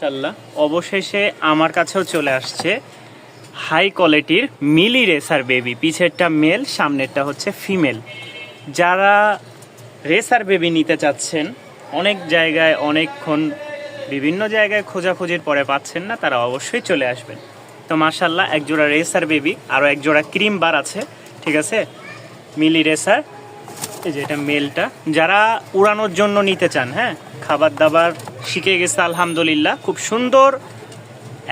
ইনশাল্লাহ অবশেষে আমার কাছেও চলে আসছে হাই কোয়ালিটির মিলি রেসার বেবি পিছেরটা মেল সামনেরটা হচ্ছে ফিমেল যারা রেসার বেবি নিতে চাচ্ছেন, অনেক জায়গায়, অনেকক্ষণ, বিভিন্ন জায়গায় খোঁজাখুঁজির পরে পাচ্ছেন না, তারা অবশ্যই চলে আসবেন। তো মার্শাল্লাহ এক জোড়া রেসার বেবি আরও এক জোড়া ক্রিম বার আছে, ঠিক আছে? মিলি রেসার এই যে এটা মেলটা যারা উড়ানোর জন্য নিতে চান হ্যাঁ? খাবার দাবার শিখে গেছে, আলহামদুলিল্লাহ। খুব সুন্দর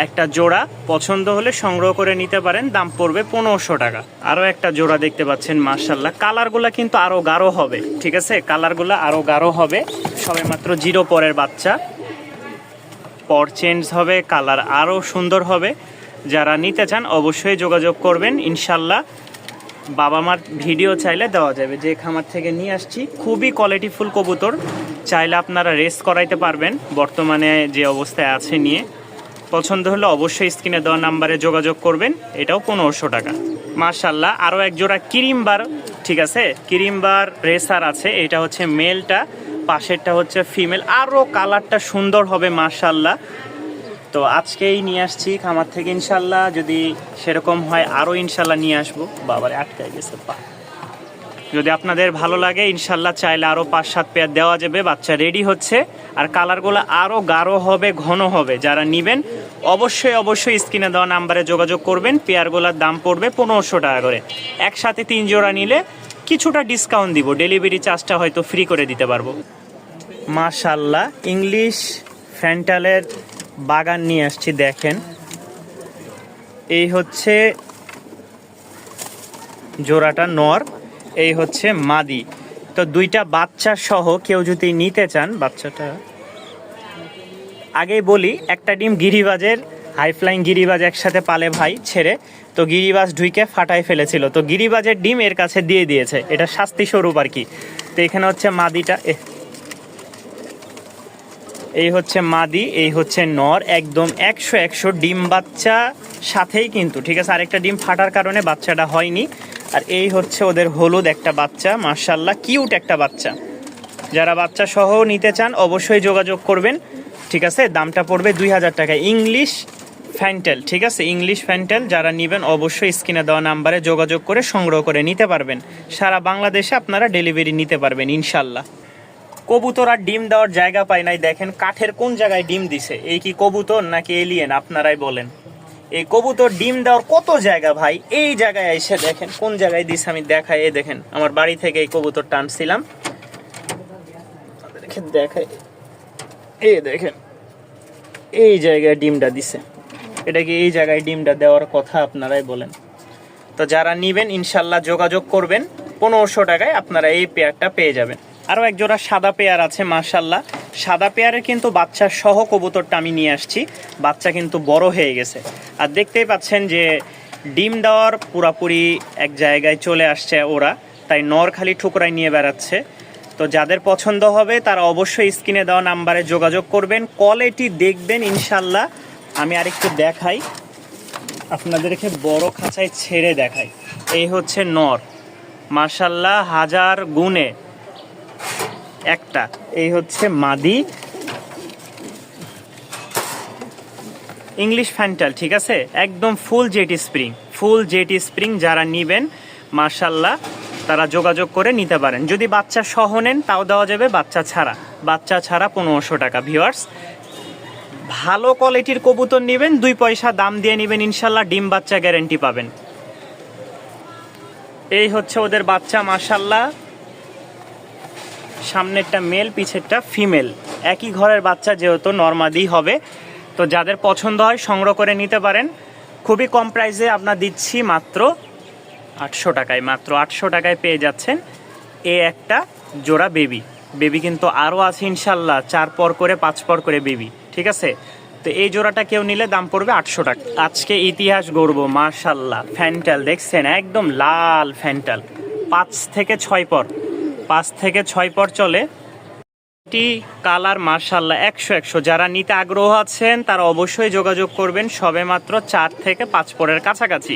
একটা জোড়া। পছন্দ হলে সংগ্রহ করে নিতে পারেন। দাম পড়বে পনেরোশো টাকা। আরও একটা জোড়া দেখতে পাচ্ছেন মার্শাল্লাহ কালারগুলো কিন্তু আরও গাঢ় হবে, ঠিক আছে? কালারগুলো আরও গাঢ় হবে। সবে মাত্র জিরো পরের বাচ্চা। পর চেঞ্জ হবে, কালার আরও সুন্দর হবে। যারা নিতে চান অবশ্যই যোগাযোগ করবেন ইনশাল্লাহ বাবা মার ভিডিও চাইলে দেওয়া যাবে, যে খামার থেকে নিয়ে আসছি। খুবই কোয়ালিটিফুল কবুতর, চাইলে আপনারা রেস্ট করাইতে পারবেন, বর্তমানে যে অবস্থায় আছে নিয়ে। পছন্দ হলে অবশ্যই স্ক্রিনে দেওয়া নাম্বারে যোগাযোগ করবেন, এটাও পনেরোশো টাকা। মার্শাল্লাহ আরও এক জোড়া ক্রিমবার, ঠিক আছে? ক্রিমবার রেসার আছে, এটা হচ্ছে মেলটা পাশেরটা হচ্ছে ফিমেল আরও কালারটা সুন্দর হবে মার্শাল্লাহ তো আজকেই নিয়ে আসছি খামার থেকে ইনশাল্লাহ, যদি সেরকম হয় আরও ইনশাল্লাহ নিয়ে আসব। বাবারে আটকায় গেছে, পা। যদি আপনাদের ভালো লাগে, ইনশাল্লাহ চাইলে আরও পাঁচ সাত পেয়ার দেওয়া যাবে। বাচ্চা রেডি হচ্ছে। আর কালারগুলো আরও গাঢ় হবে, ঘন হবে। যারা নেবেন, অবশ্যই অবশ্যই স্ক্রিনে দেওয়া নাম্বারে যোগাযোগ করবেন। পেয়ারগুলোর দাম পড়বে পনেরোশো টাকা করে। একসাথে তিন জোড়া নিলে কিছুটা ডিসকাউন্ট দিব। ডেলিভারি চার্জটা হয়তো ফ্রি করে দিতে পারব। মাশাল্লাহ ইংলিশ ফ্যান্টালের বাগান নিয়ে আসছি, দেখেন। এই হচ্ছে জোড়াটা নর, এই হচ্ছে মাদি। তো দুইটা বাচ্চা সহ কেউ যদি নিতে চান, বাচ্চাটা আগেই বলি, একটা ডিম গিরিবাজের, হাই ফ্লাইং গিরিবাজ একসাথে পালে ভাই ছেড়ে, তো গিরিবাজ ঢুইকে ফাটাই ফেলেছিল। তো গিরিবাজের ডিম এর কাছে দিয়ে দিয়েছে, এটা শাস্তি স্বরূপ আর কি। তো এখানে হচ্ছে মাদিটা এই হচ্ছে মাদি, এই হচ্ছে নর, একদম একশো একশো ডিম বাচ্চা সাথেই কিন্তু, ঠিক আছে? আরেকটা ডিম ফাটার কারণে বাচ্চাটা হয়নি। আর এই হচ্ছে ওদের হলুদ একটা বাচ্চা মার্শাল্লাহ কিউট একটা বাচ্চা। যারা বাচ্চা সহ নিতে চান, অবশ্যই যোগাযোগ করবেন, ঠিক আছে? দামটা পড়বে দুই হাজার টাকা। ইংলিশ ফ্যান্টেল, ঠিক আছে? ইংলিশ ফ্যান্টেল, যারা নেবেন, অবশ্যই স্ক্রিনে দেওয়া নাম্বারে যোগাযোগ করে সংগ্রহ করে নিতে পারবেন। সারা বাংলাদেশে আপনারা ডেলিভারি নিতে পারবেন ইনশাল্লাহ কবুতর আর ডিম দেওয়ার জায়গা পায় নাই। দেখেন কাঠের কোন জায়গায় ডিম দিছে। এই কি কবুতর নাকি এলিয়েন আপনারাই বলেন। এই কবুতর ডিম দেওয়ার কত জায়গা ভাই? এই জায়গায় এসে দেখেন কোন জায়গায় দিছে আমি দেখাই। এই দেখেন, আমার বাড়ি থেকে এই কবুতর টানছিলাম দেখাই। এই দেখেন, এই জায়গায় ডিমটা দিছে। এটা কি এই জায়গায় ডিমটা দেওয়ার কথা আপনারাই বলেন? তো যারা নিবেন, ইনশাল্লাহ যোগাযোগ করবেন। পনেরোশো টাকায় আপনারা এই পেয়ারটা পেয়ে যাবেন। আরও এক জোড়া সাদা পেয়ার আছে মার্শাল্লাহ সাদা পেয়ারের কিন্তু বাচ্চা সহ কবুতরটা আমি নিয়ে আসছি। বাচ্চা কিন্তু বড় হয়ে গেছে। আর দেখতেই পাচ্ছেন যে ডিম দেওয়ার পুরাপুরি এক জায়গায় চলে আসছে ওরা। তাই নর খালি ঠুকরাই নিয়ে বেড়াচ্ছে। তো যাদের পছন্দ হবে, তারা অবশ্যই স্ক্রিনে দেওয়া নাম্বারে যোগাযোগ করবেন। কোয়ালিটি দেখবেন ইনশাল্লাহ আমি আরেকটু দেখাই। আপনাদেরকে বড় খাঁচায় ছেড়ে দেখাই। এই হচ্ছে নর। মার্শাল্লাহ হাজার গুণে। একটা। এই হচ্ছে মাদি। ইংলিশ ফ্যান্টাল ঠিক আছে? একদম ফুল জেটি স্প্রিং ফুল জেটি স্প্রিং যারা নিবেন মার্শাল্লাহ তারা যোগাযোগ করে নিতে পারেন। যদি বাচ্চা সহ নেন, তাও দেওয়া যাবে বাচ্চা ছাড়া। বাচ্চা ছাড়া পনেরোশো টাকা ভিওয়ার্স ভালো কোয়ালিটির কবুতর নেবেন, দুই পয়সা দাম দিয়ে নেবেন ইনশাল্লাহ ডিম বাচ্চা গ্যারেন্টি পাবেন। এই হচ্ছে ওদের বাচ্চা মার্শাল্লাহ সামনেরটা মেল পিছেরটা ফিমেল একই ঘরের বাচ্চা যেহেতু নর্মাদি হবে, তো যাদের পছন্দ হয় সংগ্রহ করে নিতে পারেন। খুবই কম প্রাইসে আপনার দিচ্ছি মাত্র আটশো টাকায়, মাত্র আটশো টাকায় পেয়ে যাচ্ছেন এ একটা জোড়া বেবি বেবি কিন্তু আরও আছে ইনশাল্লাহ, চার পর করে, পাঁচ পর করে বেবি ঠিক আছে? তো এই জোড়াটা কেউ নিলে দাম পড়বে আটশো টাকা। আজকে ইতিহাস গড়বো মার্শাল্লাহ ফ্যান্টাল, দেখছেন? একদম লাল ফ্যান্টাল, পাঁচ থেকে ছয় পর। পাঁচ থেকে ছয় পর চলে। এটি কালার মার্শাল্লাহ একশো একশো। যারা নিতে আগ্রহ আছেন, তারা অবশ্যই যোগাযোগ করবেন সবে মাত্র চার থেকে পাঁচ পরের কাছাকাছি।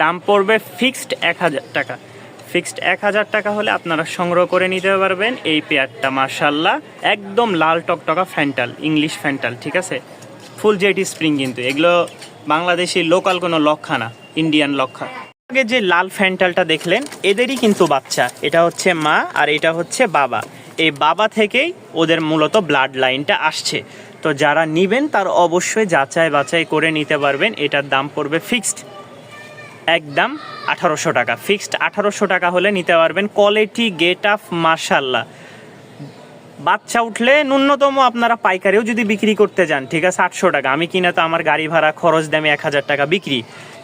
দাম পড়বে ফিক্সড এক হাজার টাকা। ফিক্সড এক হাজার টাকা হলে আপনারা সংগ্রহ করে নিতে পারবেন এই পেয়ারটা মার্শাল্লাহ। একদম লাল টকটকা ফ্যান্টাল, ইংলিশ ফ্যান্টাল, ঠিক আছে? ফুল জেট স্প্রিং কিন্তু। এগুলো বাংলাদেশি লোকাল কোনো লক্ষা না, ইন্ডিয়ান লক্ষা। আগে যে লাল ফ্যান্টালটা দেখলেন, এদেরই কিন্তু বাচ্চা। এটা হচ্ছে মা আর এটা হচ্ছে বাবা। এই বাবা থেকেই ওদের মূলত ব্লাড লাইনটা আসছে। তো যারা নিবেন, তার অবশ্যই যাচাই বাছাই করে নিতে পারবেন। এটার দাম পড়বে ফিক্সড একদম আঠারোশো টাকা। ফিক্সড আঠারোশো টাকা হলে নিতে পারবেন। কোয়ালিটি গেট আপ মার্শাল্লাহ বাচ্চা উঠলে ন্যূনতম আপনারা পাইকারিও যদি বিক্রি করতে যান, ঠিক আছে, আটশো টাকা। আমি কিনা তো আমার গাড়ি ভাড়া খরচ দামে এক হাজার টাকা বিক্রি।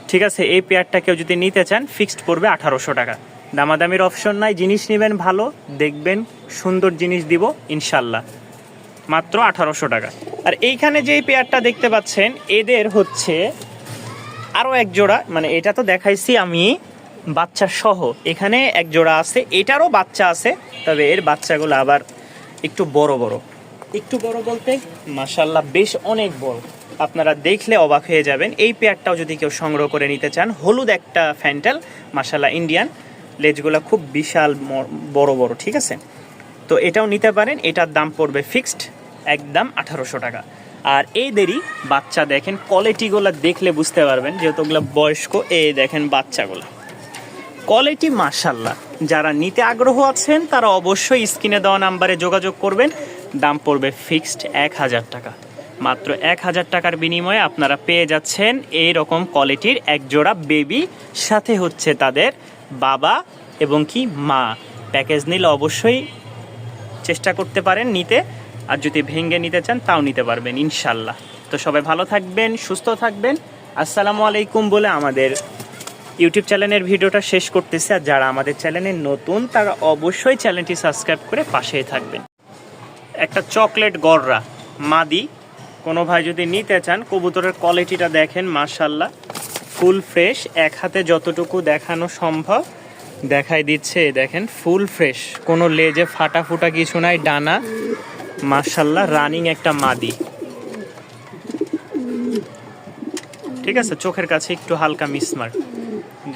ঠিক আছে, এই পেয়ারটা কেউ যদি নিতে চান ফিক্সড পড়বে আঠারোশো টাকা। দামাদামির অপশন নাই, জিনিস নেবেন ভালো, দেখবেন সুন্দর জিনিস দিব, ইনশাল্লাহ। মাত্র আঠারোশো টাকা। আর এইখানে যেই পেয়ারটা দেখতে পাচ্ছেন, এদের হচ্ছে আরও এক জোড়া মানে এটা তো দেখাইছি আমি, বাচ্চা সহ। এখানে এক জোড়া আছে, এটারও বাচ্চা আছে, তবে এর বাচ্চাগুলো আবার একটু বড় বড়। একটু বড় বলতে মাসাল্লাহ বেশ অনেক বড়। আপনারা দেখলে অবাক হয়ে যাবেন, এই পেয়ারটাও যদি কেউ সংগ্রহ করে নিতে চান, হলুদ একটা ফ্যান্টাল মাসাল্লাহ ইন্ডিয়ান, লেজগুলো খুব বিশাল বড় বড়, ঠিক আছে? তো এটাও নিতে পারেন, এটার দাম পড়বে ফিক্সড, একদম আঠারোশো টাকা। আর এইদেরই বাচ্চা দেখেন, কোয়ালিটিগুলো দেখলে বুঝতে পারবেন, যেহেতু ওগুলো বয়স্ক, এই দেখেন বাচ্চাগুলো। কোয়ালিটি মার্শাল্লাহ যারা নিতে আগ্রহ আছেন, তারা অবশ্যই স্ক্রিনে দেওয়া নাম্বারে যোগাযোগ করবেন, দাম পড়বে ফিক্সড এক হাজার টাকা। মাত্র এক হাজার টাকার বিনিময়ে আপনারা পেয়ে যাচ্ছেন এই রকম কোয়ালিটির এক জোড়া বেবি, সাথে হচ্ছে তাদের বাবা এবং কি মা। প্যাকেজ নিলে অবশ্যই চেষ্টা করতে পারেন নিতে, আর যদি ভেঙে নিতে চান তাও নিতে পারবেন ইনশাল্লাহ। তো সবাই ভালো থাকবেন, সুস্থ থাকবেন। আসসালামু আলাইকুম বলে আমাদের ইউটিউব চ্যানেলের ভিডিওটা শেষ করতেছে, আর যারা আমাদের চ্যানেলে নতুন, তারা অবশ্যই চ্যানেলটি সাবস্ক্রাইব করে পাশেই থাকবেন। একটা চকলেট গররা, মাদি কোনো ভাই যদি নিতে চান, কবুতরের কোয়ালিটিটা দেখেন মার্শাল্লাহ ফুল ফ্রেশ এক হাতে যতটুকু দেখানো সম্ভব। দেখাই দিচ্ছে, দেখেন, ফুল ফ্রেশ কোনো লেজে ফাটা ফুটা কিছু নাই, ডানা। মার্শাল্লাহ রানিং একটা মাদি। ঠিক আছে, চোখের কাছে একটু হালকা মিসমার্ক।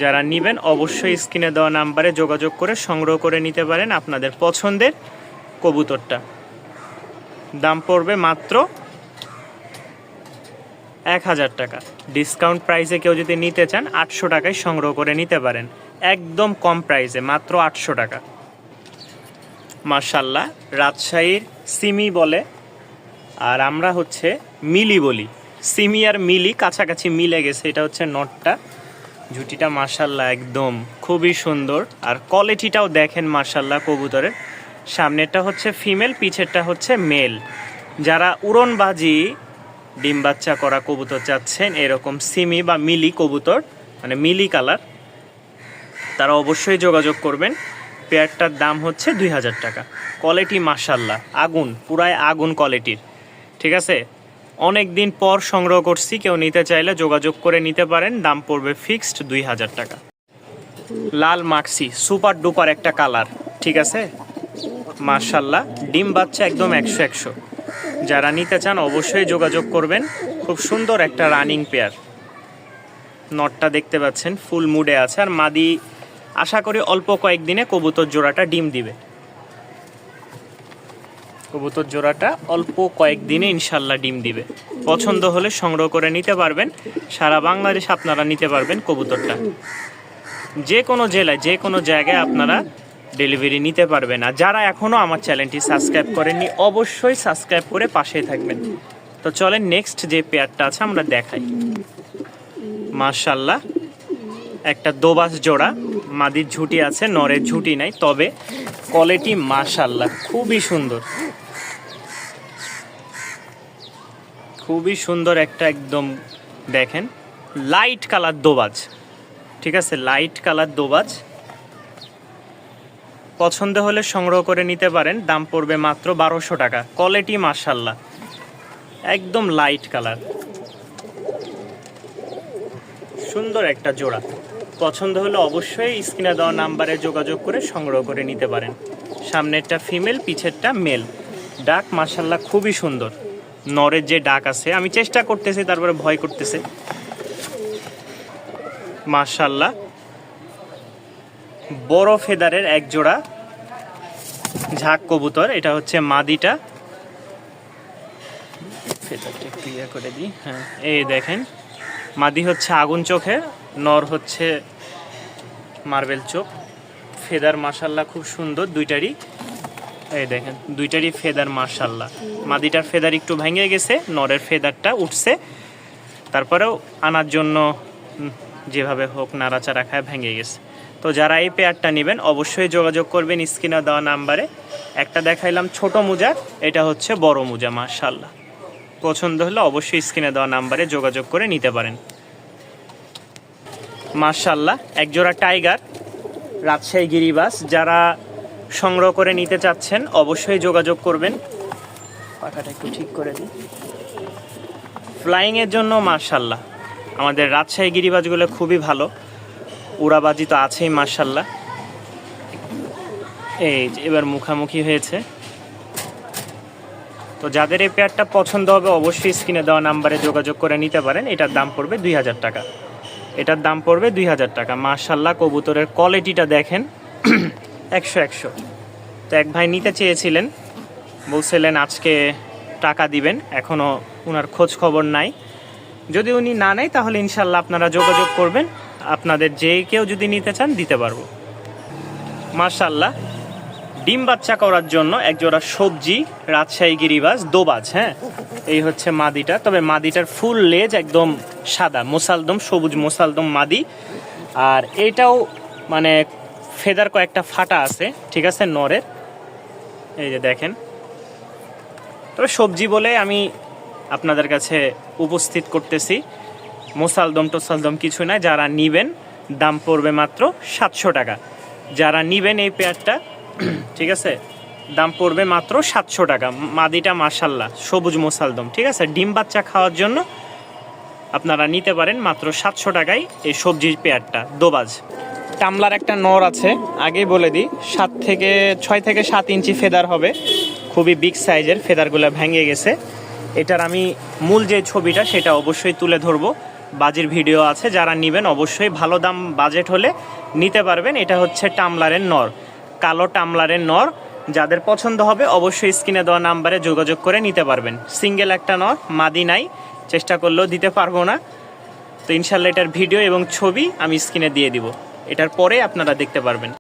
যারা নেবেন, অবশ্যই স্ক্রিনে দেওয়া নাম্বারে যোগাযোগ করে সংগ্রহ করে নিতে পারেন আপনাদের পছন্দের কবুতরটা। দাম পড়বে মাত্র এক হাজার টাকা। ডিসকাউন্ট প্রাইসে কেউ যদি নিতে চান, আটশো টাকায় সংগ্রহ করে নিতে পারেন। একদম কম প্রাইসে মাত্র আটশো টাকা। মার্শাল্লাহ রাজশাহীর সিমি বলে, আর আমরা হচ্ছে মিলি বলি। সিমি আর মিলি কাছাকাছি মিলে গেছে, এটা হচ্ছে নটটা। ঝুটিটা মার্শাল্লাহ একদম খুবই সুন্দর, আর কোয়ালিটিটাও দেখেন মার্শাল্লাহ কবুতরের। সামনেরটা হচ্ছে ফিমেল পিছেরটা হচ্ছে মেল যারা উড়নবাজি ডিম বাচ্চা করা কবুতর চাচ্ছেন, এরকম সিমি বা মিলি কবুতর মানে মিলি কালার, তারা অবশ্যই যোগাযোগ করবেন। পেয়ারটার দাম হচ্ছে দুই হাজার টাকা। কোয়ালিটি মাসাল্লাহ আগুন, পুরাই আগুন কোয়ালিটির ঠিক আছে? অনেক দিন পর সংগ্রহ করছি, কেউ নিতে চাইলে যোগাযোগ করে নিতে পারেন, দাম পড়বে ফিক্সড দুই হাজার টাকা। লাল মাক্সি সুপার ডুপার একটা কালার, ঠিক আছে? মার্শাল্লাহ ডিম বাচ্চা একদম একশো একশো। যারা নিতে চান অবশ্যই যোগাযোগ করবেন। খুব সুন্দর একটা রানিং পেয়ার। নটটা দেখতে পাচ্ছেন, ফুল মুডে আছে। আর মাদি, আশা করি অল্প কয়েকদিনে কবুতর জোড়াটা ডিম দিবে। কবুতর জোড়াটা অল্প কয়েকদিনে ইনশাল্লাহ ডিম দিবে। পছন্দ হলে সংগ্রহ করে নিতে পারবেন। সারা বাংলাদেশ আপনারা নিতে পারবেন কবুতরটা। যে কোনো জেলায়, যে কোনো জায়গায় আপনারা ডেলিভারি নিতে পারবে না। যারা এখনও আমার চ্যানেলটি সাবস্ক্রাইব করেননি, অবশ্যই সাবস্ক্রাইব করে পাশেই থাকবেন। তো চলেন নেক্সট যে পেয়ারটা আছে, আমরা দেখাই। মার্শাল্লাহ একটা দোবাস জোড়া। মাদির ঝুটি আছে, নরের ঝুটি নাই, তবে কোয়ালিটি মাশাল্লাহ খুবই সুন্দর। খুবই সুন্দর একটা একদম, দেখেন লাইট কালার দোবাজ। ঠিক আছে লাইট কালার দোবাজ। পছন্দ হলে সংগ্রহ করে নিতে পারেন। দাম পড়বে মাত্র বারোশো টাকা। কোয়ালিটি মাশাল্লাহ একদম লাইট কালার সুন্দর একটা জোড়া। পছন্দ হলে অবশ্যই স্ক্রিনে দেওয়া নাম্বারে যোগাযোগ করে সংগ্রহ করে নিতে পারেন। সামনেরটা ফিমেল পিছেরটা মেল ডাক মার্শাল্লাহ খুবই সুন্দর। নরের যে ডাক আছে, আমি চেষ্টা করতেছি, তারপরে ভয় করতেছে। মার্শাল্লাহ বড় ফেদারের এক জোড়া ঝাঁক কবুতর, এটা হচ্ছে মাদিটা। ফেদারটা করে দিই হ্যাঁ এই দেখেন। মাদি হচ্ছে আগুন চোখে নর হচ্ছে মার্বেল চোখ। ফেদার মাশাল্লাহ খুব সুন্দর, দুইটারই, এই দেখেন, দুইটারই ফেদার মাশাল্লাহ। মাদিটার ফেদার একটু ভেঙে গেছে, নরের ফেদারটা উঠছে। তারপরেও আনার জন্য যেভাবে হোক নাড়াচাড়া খায়, ভেঙে গেছে। তো যারা এই পেয়ারটা নেবেন, অবশ্যই যোগাযোগ করবেন স্ক্রিনে দেওয়া নাম্বারে। একটা দেখাইলাম ছোট মোজা, এটা হচ্ছে বড় মোজা মাশাল্লাহ পছন্দ হলে অবশ্যই স্ক্রিনে দেওয়া নাম্বারে যোগাযোগ করে নিতে পারেন। মাশাল্লাহ একজোড়া টাইগার, রাজশাহী গিরিবাস। যারা সংগ্রহ করে নিতে চাচ্ছেন, অবশ্যই যোগাযোগ করবেন। পাখাটা একটু ঠিক করে দিই। ফ্লাইংয়ের জন্য মার্শাল্লাহ আমাদের রাজশাহী গিরিবাসগুলো খুবই ভালো। উড়াবাজি তো আছেই মার্শাল্লাহ এই এবার মুখামুখি হয়েছে। তো যাদের এই পেয়ারটা পছন্দ হবে, অবশ্যই স্ক্রিনে দেওয়া নাম্বারে যোগাযোগ করে নিতে পারেন। এটার দাম পড়বে দুই হাজার টাকা। এটার দাম পড়বে দুই হাজার টাকা। মার্শাল্লাহ কবুতরের কোয়ালিটিটা দেখেন। একশো একশো। তো এক ভাই নিতে চেয়েছিলেন। বলছিলেন, আজকে টাকা দিবেন। এখনও ওনার খোঁজ খবর নাই। যদি উনি না নেয়, তাহলে ইনশাল্লাহ আপনারা যোগাযোগ করবেন। আপনাদের যে কেউ যদি নিতে চান, দিতে পারব। মার্শাল্লাহ ডিম বাচ্চা করার জন্য একজোড়া সবজি, রাজশাহী গিরিবাজ, দোবাজ হ্যাঁ? এই হচ্ছে মাদিটা। তবে মাদিটার ফুল লেজ একদম সাদা, মোসালদম, সবুজ মোসালদম মাদি। আর এটাও মানে ফেদার কয়েকটা ফাটা আছে, ঠিক আছে, নরের। এই যে দেখেন। তবে সবজি বলে আমি আপনাদের কাছে উপস্থিত করতেছি। মোসালদম টোসালদম কিছু না, যারা নিবেন, দাম পড়বে মাত্র সাতশো টাকা। যারা নিবেন এই পেয়ারটা, ঠিক আছে, দাম পড়বে মাত্র সাতশো টাকা। মাদিটা মাসাল্লাহ সবুজ মোসালদম, ঠিক আছে? ডিম বাচ্চা খাওয়ার জন্য আপনারা নিতে পারেন মাত্র সাতশো টাকায় এই সবজির পেয়ারটা, দোবাজ। টামলার একটা নর আছে, আগেই বলে দিই, সাত থেকে, ছয় থেকে সাত ইঞ্চি ফেদার হবে। খুবই বিগ সাইজের, ফেদারগুলো ভেঙে গেছে। এটার আমি মূল যে ছবিটা, সেটা অবশ্যই তুলে ধরবো। বাজির ভিডিও আছে, যারা নেবেন অবশ্যই ভালো দাম বাজেট হলে নিতে পারবেন। এটা হচ্ছে টামলারের নর, কালো টামলারের নর। যাদের পছন্দ হবে, অবশ্যই স্ক্রিনে দেওয়া নাম্বারে যোগাযোগ করে নিতে পারবেন। সিঙ্গেল একটা নর, মাদি নাই, চেষ্টা করলেও দিতে পারব না। তো ইনশাল্লাহ এটার ভিডিও এবং ছবি আমি স্ক্রিনে দিয়ে দিব। এটার পরে আপনারা দেখতে পারবেন।